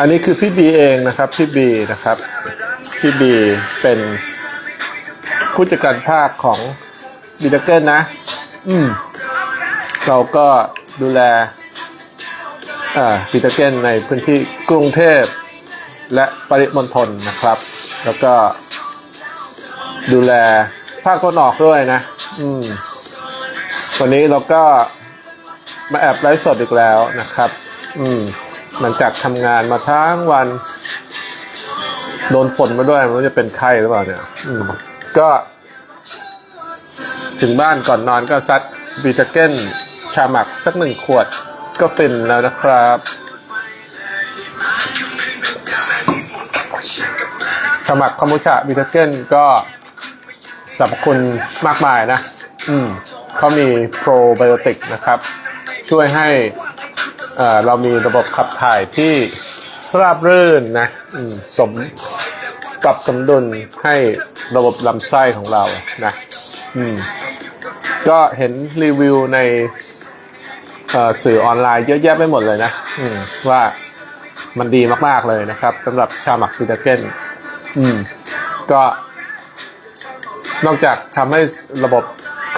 อันนี้คือพี่บีเองนะครับพี่บีนะครับพี่บีเป็นผู้จัดการภาคของบีดเกิลนะ อืม เราก็ดูแลอ่าบีดเกิลในพื้นที่กรุงเทพและปริมณฑลนะครับ แล้วก็ดูแลภาคตะวันออกด้วยนะ อืม วันนี้เราก็มาแอบไลฟ์สดอีกแล้วนะครับ อืม หลังจากทำงานมาทั้งวัน โดนฝนมาด้วยมันจะเป็นไข้หรือเปล่าเนี่ยอืก็ ถึงบ้านก่อนนอนก็ซัดบีตาเก้นชาหมักสักหนึ่งขวดก็ฟินแล้วนะครับชาหมักคอมบูชาบีตาเก้นก็สรรพคุณมากมายนะ อืมเขามีโปรไบโอติกนะครับ ช่วยให้ เอ่อเรามีระบบขับถ่ายที่ราบรื่นนะสมปรับสมดุลให้ระบบลำไส้ของเรานะอืมก็เห็นรีวิวในสื่อออนไลน์เยอะแยะไปหมดเลยนะว่ามันดีมาก ๆ เลยนะครับสำหรับชาหมักฟิตาเกนอืม ก็ นอกจากทำให้ระบบ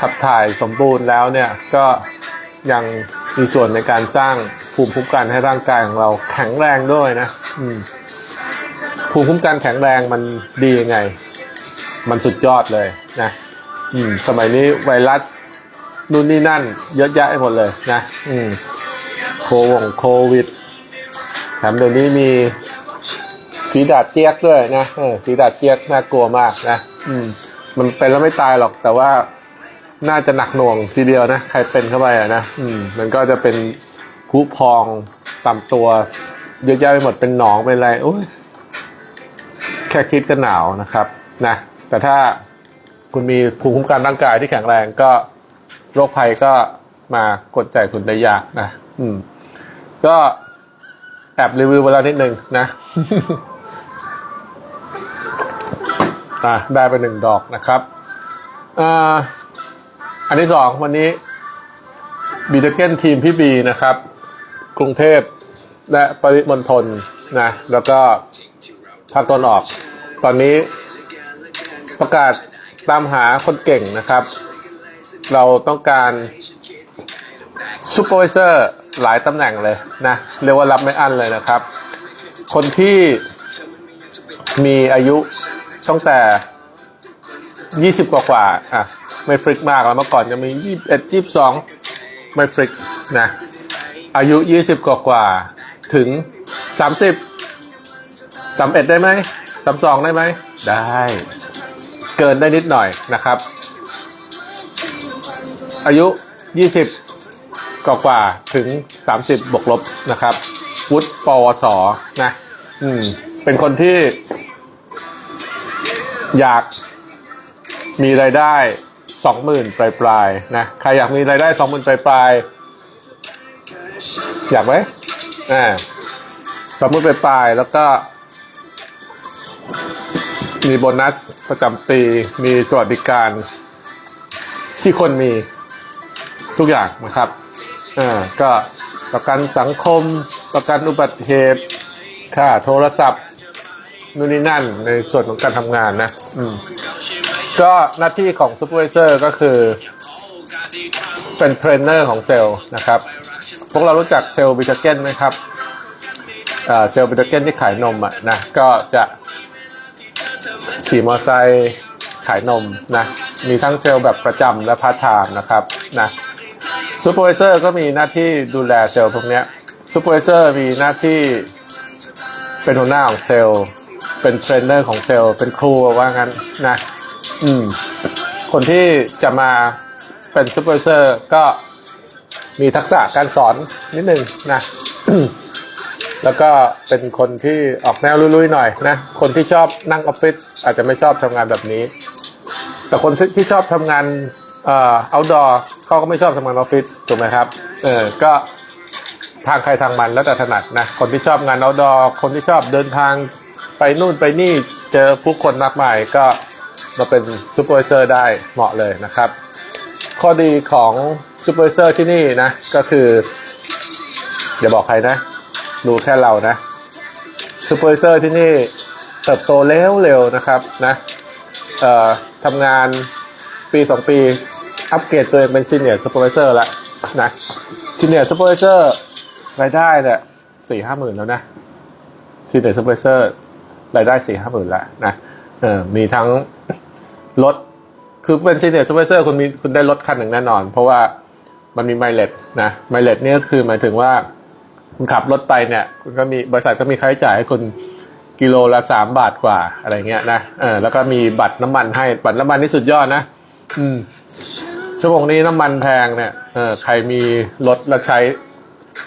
ขับถ่ายสมบูรณ์แล้วเนี่ย ก็ยัง มีส่วนในการสร้างภูมิคุ้มกันให้ร่างกายของเราแข็งแรงด้วยนะ อืมภูมิคุ้มกันแข็งแรงมันดียังไง มันสุดยอดเลยนะ อืม สมัยนี้ไวรัสนู่นนี่นั่น เยอะแยะไปหมดเลยนะ อืม โควงโควิดแถมเดี๋ยวนี้มีฝีดาดเจี๊ยกด้วยนะเออฝีดาดเจี๊ยกน่ากลัวมากนะ อืม มันเป็นแล้วไม่ตายหรอกแต่ว่า น่าจะหนักหน่วงทีเดียวนะ ใครเป็นเข้าไปอะนะอืมมันก็จะเป็นผู้พองตามตัว เยอะแยะไปหมดเป็นหนองเป็นอะไรโอ้ยแค่คิดก็หนาวนะครับนะแต่ถ้าคุณมีภูมิคุ้มกันร่างกายที่แข็งแรงก็โรคภัยก็มากดใจคุณได้ยากนะอืม ก็แอบรีวิวไปแล้วนิดนึงนะอะได้ไปหนึ่งดอกนะครับอ่า อันที่สองวันนี้บีเดเกนทีมพี่บีนะครับ กรุงเทพและปริมณฑลนะแล้วก็ภาคตะวันออก ตอนนี้ประกาศตามหาคนเก่งนะครับ เราต้องการซูเปอร์วิเซอร์หลายตำแหน่งเลยนะเรียกว่ารับไม่อั้นเลยนะครับ คนที่มีอายุตั้งแต่ 20 กว่ากว่าอะ ไม่ฟริกมากแล้วเมื่อก่อนจะมี21 22ไม่ฟริกนะ อายุ20กว่ากว่าถึง30สามเอ็ดได้ไหมสามสองได้ไหม ได้ เกินได้นิดหน่อยนะครับ อายุยี่สิบกว่ากว่าถึงสามสิบบวกลบนะครับ วุฒิปวสนะ อืม เป็นคนที่ อยากมีรายได้ สองหมื่นปลายๆนะใครอยากมีรายได้สองหมื่นปลายๆอยากไหมอ่าสองหมื่นปลายๆแล้วก็ มีโบนัสประจำปีมีสวัสดิการ ที่คนมีทุกอย่างนะครับอ่าก็ประกันสังคมประกันอุบัติเหตุค่าโทรศัพท์นู่นนี่นั่นในส่วนของการทำงานนะ อืม ก็หน้าที่ของซูเปอร์วิเซอร์ก็คือ เป็นเทรนเนอร์ของเซลล์นะครับ พวกเรารู้จักเซลล์บิทเกนไหมครับเซลล์บิทเกนที่ขายนมอะนะก็จะขี่มอเตอร์ไซค์ขายนมนะมีทั้งเซลล์แบบประจำและพาร์ทไทม์นะครับนะซูเปอร์วิเซอร์ก็มีหน้าที่ดูแลเซลล์พวกนี้ซูเปอร์วิเซอร์มีหน้าที่เป็นหัวหน้าของเซลล์ เป็นเทรนเนอร์ของเซลล์ เป็นครูว่างั้นนะ อืม คนที่จะมาเป็นซูเปอร์เซอร์ก็มีทักษะการสอนนิดนึงนะ แล้วก็เป็นคนที่ออกแนวลุยๆหน่อยนะ คนที่ชอบนั่งออฟฟิศอาจจะไม่ชอบทำงานแบบนี้ แต่คนที่ที่ชอบทำงานเอ่อ outdoor เขาก็ไม่ชอบทำงานออฟฟิศถูกไหมครับ เออ ก็ทางใครทางมันแล้วแต่ถนัดนะ คนที่ชอบงาน outdoor คนที่ชอบเดินทางไปนู่นไปนี่เจอผู้คนมากมายก็ มาเป็นซูเปอร์เซอร์ได้เหมาะเลยนะครับ ข้อดีของซูเปอร์เซอร์ที่นี่นะ ก็คือ อย่าบอกใครนะ ดูแค่เรานะซูเปอร์เซอร์ที่นี่เติบโตเร็วๆนะครับนะเอ่อทำงานปีสองปี อัปเกรดตัวเองเป็นซีเนียร์ซูเปอร์เซอร์ล้วนะซีเนียร์ซูเปอร์เซอร์รายได้เนี่ยสี่ห้าหมื่นแล้วนะซีเนียร์ซูเปอร์เซอร์รายได้สี่ห้าหมื่นล้วนะเออมีทั้ง รถ คือเป็นซีเนียร์ซูเปอร์เซอร์คุณมีคุณได้รถคันหนึ่งแน่นอน เพราะว่ามันมีไมล์เลสนะไมล์เลสนี่ก็คือหมายถึงว่า คุณขับรถไปเนี่ย คุณก็มีบริษัทก็มีค่าใช้จ่ายให้คุณกิโลละสามบาทกว่าอะไรเงี้ยนะเออแล้วก็มีบัตรน้ำมันให้บัตรน้ำมันนี่สุดยอดนะ อืม ชั่วโมงนี้น้ำมันแพงเนี่ยเออใครมีรถแล้วใช้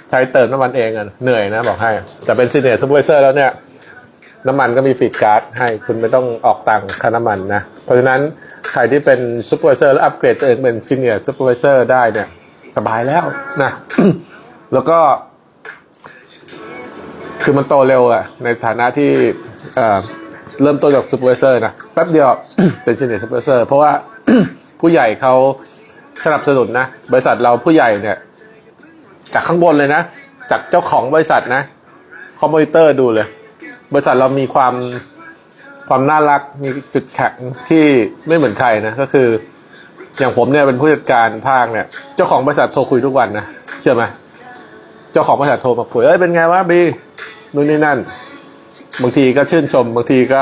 ใช้เติมน้ำมันเองอะเหนื่อยนะบอกให้ แต่เป็นซีเนียร์ซูเปอร์เซอร์แล้วเนี่ย น้ำมันก็มีฟีดการ์ดให้คุณไม่ต้องออกตังค่าน้ำมันนะ เพราะฉะนั้นใครที่เป็นซูเปอร์เซอร์แล้วอัปเกรดตัวเองเป็นซีเนียร์ซูเปอร์เซอร์ได้เนี่ย สบายแล้วนะ แล้วก็ คือมันโตเร็วอะในฐานะที่เเริ่มต้นจากซูเปอร์เซอร์นะแป๊บเดียวเป็นซีเนียร์ซูเปอร์เซอร์เพราะว่าผู้ใหญ่เขาสนับสนุนนะ บริษัทเราผู้ใหญ่เนี่ย จากข้างบนเลยนะ จากเจ้าของบริษัทนะ คอมมอนิเตอร์ดูเลย บริษัทเรามีความความน่ารักมีจุดแข็งที่ไม่เหมือนใครนะก็คือ อย่างผมเนี่ยเป็นผู้จัดการภาคเนี่ย เจ้าของบริษัทโทรคุยทุกวันนะเชื่อไหมเจ้าของบริษัทโทรมาคุยเอ้ยเป็นไงวะบีนู่นนี่นั่น บางทีก็ชื่นชม บางทีก็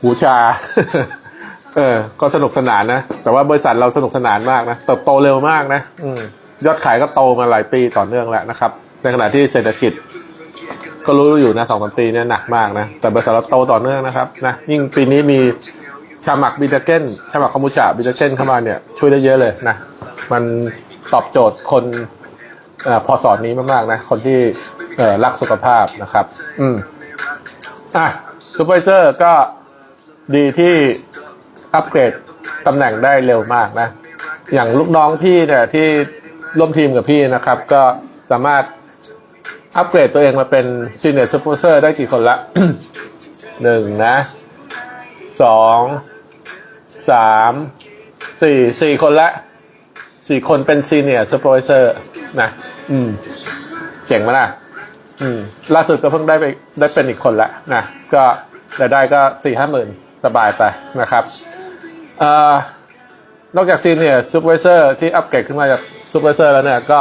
หูชา เออ ก็สนุกสนานนะ แต่ว่าบริษัทเราสนุกสนานมากนะเติบโตเร็วมากนะอืยอดขายก็โตมาหลายปีต่อเนื่องแล้วนะครับ ในขณะที่เศรษฐกิจ ก็รู้อยู่นะสองสามปีเนี่ยหนักมากนะ แต่บริษัทเราโตต่อเนื่องนะครับนะยิ่งปีนี้มีชาหมักบิตาเก้นชาหมักคอมบูชาบิตาเก้นเข้ามาเนี่ยช่วยได้เยอะเลยนะ มันตอบโจทย์คนอพอสอนนี้มากๆนะ คนที่รักสุขภาพนะครับ อืมอะซูเปอร์เซอร์ก็ดีที่อัปเกรดตำแหน่งได้เร็วมากนะ อย่างลูกน้องพี่เนี่ยที่ร่วมทีมกับพี่นะครับ ก็สามารถ อัปเกรดตัวเองมาเป็นซีเนียร์ซูเปอร์เซอร์ได้กี่คนละหนึ่งนะสองสามสี่สี่คนละสี่คนเป็นซีเนียร์ซูเปอร์เซอร์นะ อืมเจ๋งไหมล่ะ อืม ล่าสุดก็เพิ่งได้ไปได้เป็นอีกคนละนะ ก็รายได้ก็สี่ห้าหมื่นสบายไปนะครับเอ่อนอกจากซีเนียร์ซูเปอร์เซอร์ที่อัปเกรดขึ้นมาจากซูเปอร์เซอร์แล้วเนี่ยก็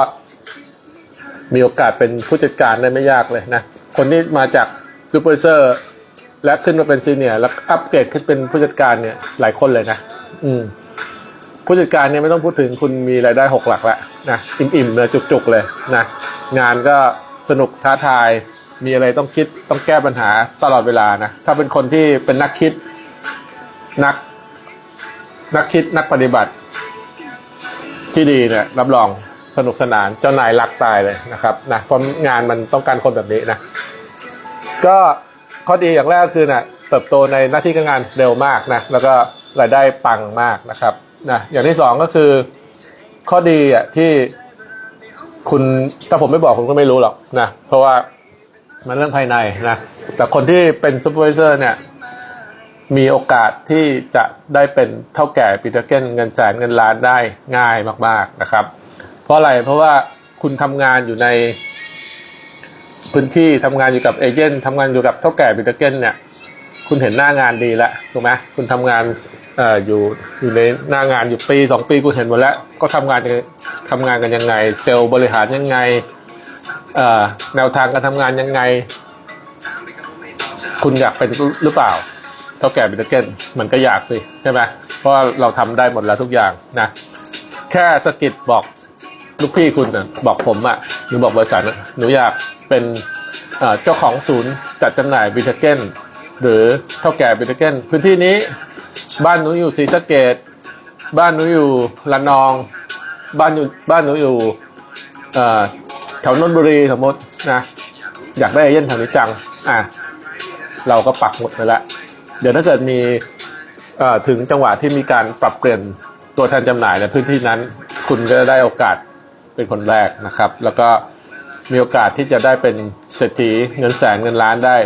มีโอกาสเป็นผู้จัดการได้ไม่ยากเลยนะ คนที่มาจากซูเปอร์เซอร์และขึ้นมาเป็นซีเนียร์แล้วอัปเกรดขึ้นเป็นผู้จัดการเนี่ยหลายคนเลยนะ อืม ผู้จัดการเนี่ยไม่ต้องพูดถึงคุณมีรายได้หกหลักแล้วนะอิ่มๆเลยจุกๆเลยนะงานก็สนุกท้าทาย มีอะไรต้องคิดต้องแก้ปัญหาตลอดเวลานะถ้าเป็นคนที่เป็นนักคิดนัก นักคิดนักปฏิบัติ ที่ดีเนี่ยรับรอง สนุกสนานเจ้านายรักตายเลยนะครับนะเพราะงานมันต้องการคนแบบนี้นะก็ข้อดีอย่างแรกก็คือนะเติบโตในหน้าที่การงานเร็วมากนะแล้วก็รายได้ปังมากนะครับนะอย่างที่สองก็คือ ข้อดีอะที่คุณถ้าผมไม่บอกคุณก็ไม่รู้หรอกนะเพราะว่ามันเรื่องภายในนะ แต่คนที่เป็นซูเปอร์วิเซอร์เนี่ย มีโอกาสที่จะได้เป็นเท่าแก่ปีเตอร์เกนเงินแสนเงินล้านได้ง่ายมาก ๆนะครับ เพราะอะไรเพราะว่าคุณทำงานอยู่ในพื้นที่ทำงานอยู่กับเอเจนต์ทำงานอยู่กับเท่าแก่บิตเกนเนี่ย คุณเห็นหน้างานดีแล้วถูกไหมคุณทำงานเอ่ออยู่อยู่ในหน้างานอยู่ปีสองปีคุณเห็นหมดแล้ว ก็ทำงานยังทำงานกันยังไง เซลล์บริหารยังไงเอ่อแนวทางการทำงานยังไง คุณอยากเป็นหรือเปล่าเท่าแก่บิตเกนมันก็อยากสิใช่ไหมเพราะเราทำได้หมดแล้วทุกอย่างนะแค่สกิดบอก ลูกพี่คุณนะบอกผมอะ่ะหรือบอกบริษัทนะหนูอยากเป็นเจ้าของศูนย์จัดจำหน่ายบิทเกนหรือเท่าแก่บิทเกนพื้นที่นี้บ้านหนูอยู่ศรีสะเกดบ้านหนูอยู่ระนอง บ้านอยู่บ้านหนูอยู่แถวนนทบุรีสมมตินะอยากได้เอเย่นแถวนี้จังอะเราก็ปักหมุดไปแล้วเดี๋ยวถ้าเกิดมีถึงจังหวะที่มีการปรับเปลี่ยนตัวแทนจำหน่ายในพื้นที่นั้น คุณก็จะได้โอกาส เป็นคนแรกนะครับ แล้วก็มีโอกาสที่จะได้เป็นเศรษฐีเงินแสนเงินล้านได้